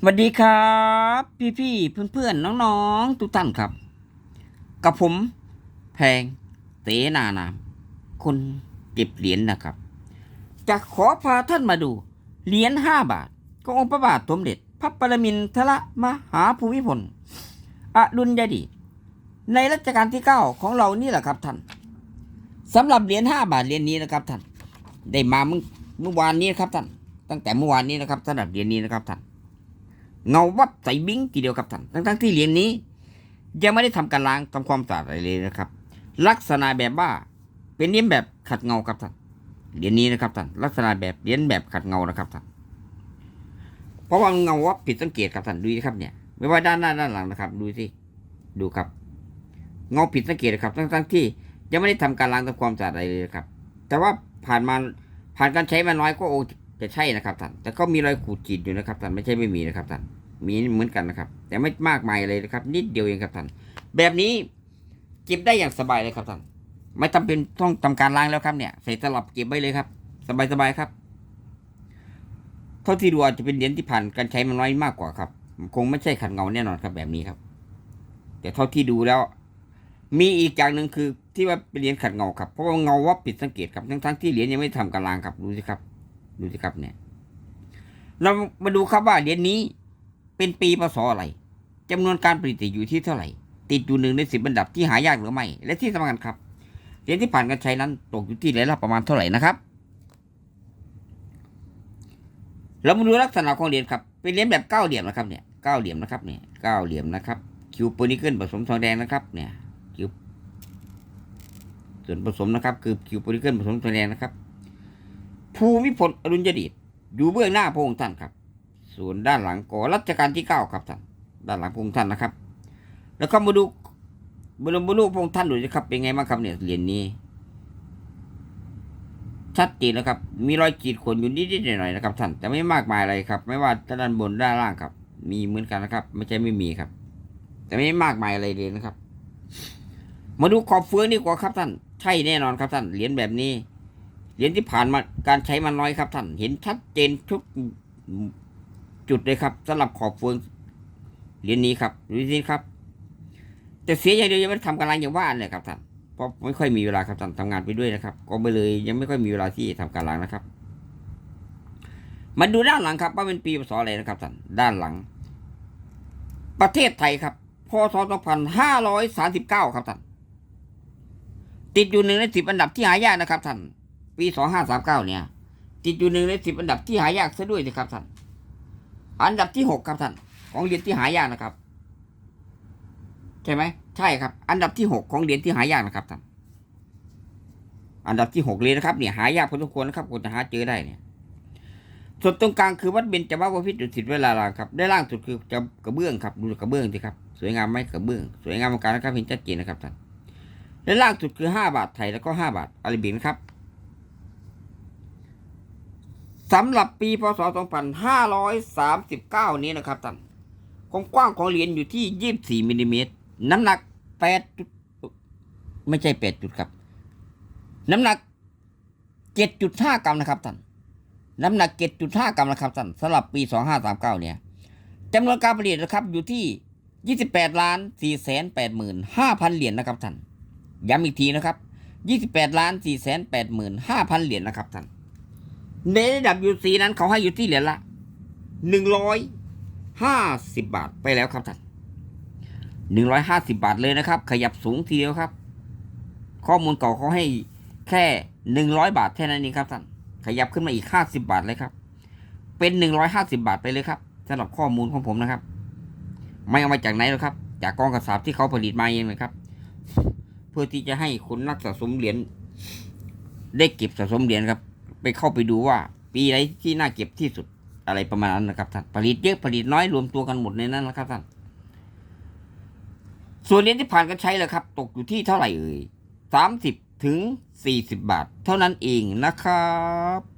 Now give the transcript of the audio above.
สวัสดีครับ พี่พี่เพื่อนเพื่อนน้องๆ ทุกท่านครับ กับผมแพงเตนานามคนเก็บเหรียญนะครับ จะขอพาท่านมาดู เหรียญห้าบาทขององค์พระบาทสมเด็จ พระปรมินทรมหาภูมิพลอดุลยเดีในรัชกาลที่เก้าของเรานี่แหละครับท่านสำหรับเหรียญห้าบาทเหรียญนี้นะครับท่าน ได้มาเมื่อเมื่อวานนี้ครับท่าน ตั้งแต่เมื่อวานนี้นะครับสำหรับเหรียญนี้นะครับท่าน เงาวับใสบิ้งทีเดียวครับท่านทั้งทั้งๆที่เหรียญนี้ ยังไม่ได้ทำการล้างทำความสะอาดอะไรเลยนะครับ ลักษณะแบบว่าเป็นเหรียญแบบขัดเงาครับท่านเหรียญนี้นะครับท่านลักษณะแบบเหรียญแบบขัดเงานะครับท่านเพราะว่าเงาวับผิดสังเกตครับท่านดูสิครับเนี่ย ไม่ว่าด้านหน้าด้านหลังนะครับ ดูสิดูครับ เงาผิดสังเกตครับทั้งทั้งๆที่ยังไม่ได้ทำการล้างทำความสะอาดอะไรเลยนะครับ แต่ว่าผ่านมาผ่านการใช้มาน้อยก็โอ จะใช่นะครับท่านแต่ก็มีรอยขูดขีดอยู่นะครับท่านไม่ใช่ไม่มีนะครับท่านมีเหมือนกันนะครับ แต่ไม่มากมายเลยนะครับ นิดเดียวเองครับท่านแบบนี้เก็บได้อย่างสบายเลยครับท่านไม่จำเป็นต้องทำการล้างแล้วครับเนี่ยใส่ตลับเก็บไว้เลยครับ สบายๆครับเท่าที่ดูอาจจะเป็นเหรียญที่ผ่านการใช้มาน้อยมากกว่าครับคงไม่ใช่ขัดเงาแน่นอนครับแบบนี้ครับ แต่เท่าที่ดูแล้ว มีอีกอย่างหนึ่งคือที่ว่าเป็นเหรียญขัดเงาครับเพราะว่าเงาวับผิดสังเกตครับทั้งๆที่เหรียญยังไม่ทำการล้างครับดูสิครับ ดูสิครับเนี่ย เรามาดูครับว่าเหรียญนี้เป็นปีพศอะไรจำนวนการผลิตอยู่ที่เท่าไหร่ ติดอยู่หนึ่งในสิบอันดับที่หายากหรือไม่ และที่สำคัญครับ เหรียญที่ผ่านการใช้นั้นตกอยู่ที่เหรียญละประมาณเท่าไหร่นะครับ เรามาดูลักษณะของเหรียญครับ เป็นเหรียญแบบเก้าเหลี่ยมนะครับเนี่ยเก้าเหลี่ยมนะครับเนี่ยเก้าเหลี่ยมนะครับคิวโพนิเกิลผสมทองแดงนะครับ เนี่ยคิวส่วนผสมนะครับ คือคิวโพนิเกิลผสมทองแดงนะครับ ภูมิพลอดุลยเดชอยู่เบื้องหน้าพระองค์ท่านครับ ส่วนด้านหลังก่อรัชกาลที่เก้าครับท่านด้านหลังพระองค์ท่านนะครับ แล้วก็มาดูมาดูมาดูพระองค์ท่านดูนะครับ เป็นไงบ้างครับเนี่ยเหรียญนี้ ชัดเจนนะครับ มีรอยขีดข่วนอยู่นิดๆหน่อยๆนะครับท่านแต่ไม่มากมายอะไรครับ ไม่ว่าด้านบนด้านล่างครับ มีเหมือนกันนะครับ ไม่ใช่ไม่มีครับ แต่ไม่มากมายอะไรเลยนะครับ มาดูขอบเฟืองดีกว่าครับท่าน ใช่แน่นอนครับท่านเหรียญแบบนี้ เหรียญที่ผ่านมาการใช้มันน้อยครับท่าน เห็นชัดเจนทุกจุดเลยครับสำหรับขอบเฟืองเหรียญนี้ครับดูสิครับ แต่เสียอย่างเดียวยังไม่ได้ทำการล้างอย่างว่าเลยครับท่านเพราะไม่ค่อยมีเวลาครับท่านทำงานไปด้วยนะครับ ก็ไปเลยยังไม่ค่อยมีเวลาที่ทำการล้างนะครับ มาดูด้านหลังครับว่าเป็นปีพศอะไรนะครับท่านด้านหลัง ประเทศไทยครับพศ2539 ครับท่านติดอยู่หนึ่งในสิบอันดับที่หายากนะครับท่าน ปีสองห้าสามเก้าเนี่ย ติดอยู่หนึ่งในสิบอันดับที่หายากซะด้วยสิครับท่านอันดับที่หกครับท่านของเหรียญที่หายากนะครับ ใช่ไหมใช่ครับ อันดับที่หกของเหรียญที่หายากนะครับท่านอันดับที่หกเลยนะครับเนี่ยหายากพอสมควรนะครับกว่าจะหาเจอได้เนี่ยส่วนตรงกลางคือวัดเบญจมาวพิตรดุสิตเวลาราครับได้ล่างสุดคือจะกระเบื้องครับดูกระเบื้องสิครับสวยงามไหมกระเบื้อง สวยงามมือนกันนะครับเห็นชัดเจนนะครับท่านและล่างสุดคือห้าบาทไทยแล้วก็ห้าบาทอาราบินครับ สำหรับปีพศ 2539 นี้นะครับท่านความกว้างของเหรียญอยู่ที่ 24มิลลิเมตรน้ำหนัก8จุดไม่ใช่ 8 จุดครับ น้ำหนัก 7.5 กรัมนะครับท่านน้ำหนัก 7.5 กรัมนะครับท่านสำหรับปี 2539 เนี่ยจำนวนการผลิตนะครับอยู่ที่ 28ล้าน4แสน8หมื่น5,000เหรียญนะครับท่านย้ำอีกทีนะครับ 28ล้าน4แสน8หมื่น5,000เหรียญนะครับท่าน ในระดับยูซีนั้นเขาให้อยู่ที่เหรียญละหนึ่งร้อยห้าสิบบาทไปแล้วครับท่านหนึ่งร้อยห้าสิบาทเลยนะครับ ขยับสูงทีเดียวครับ ข้อมูลเก่าเขาให้แค่หนึ่งร้อยบาทแค่นั้นเองครับท่านขยับขึ้นมาอีกห้าสิบาทเลยครับ เป็นหนึ่งร้อยห้าสิบาทไปเลยครับสำหรับข้อมูลของผมนะครับ ไม่เอามาจากไหนหรอกครับ จากกองกระสาบที่เขาผลิตมาเองเลยครับ เพื่อที่จะให้คุณนักสะสมเหรียญได้เก็บสะสมเหรียญครับ ไปเข้าไปดูว่า ปีไหนที่น่าเก็บที่สุดอะไรประมาณนั้นนะครับท่านผลิตเยอะผลิตน้อยรวมตัวกันหมดในนั้นนะครับท่านส่วนเหรียญที่ผ่านการใช้แล้วครับ ตกอยู่ที่เท่าไหร่เอ่ยสามสิบถึงสี่สิบบาท เท่านั้นเองนะครับ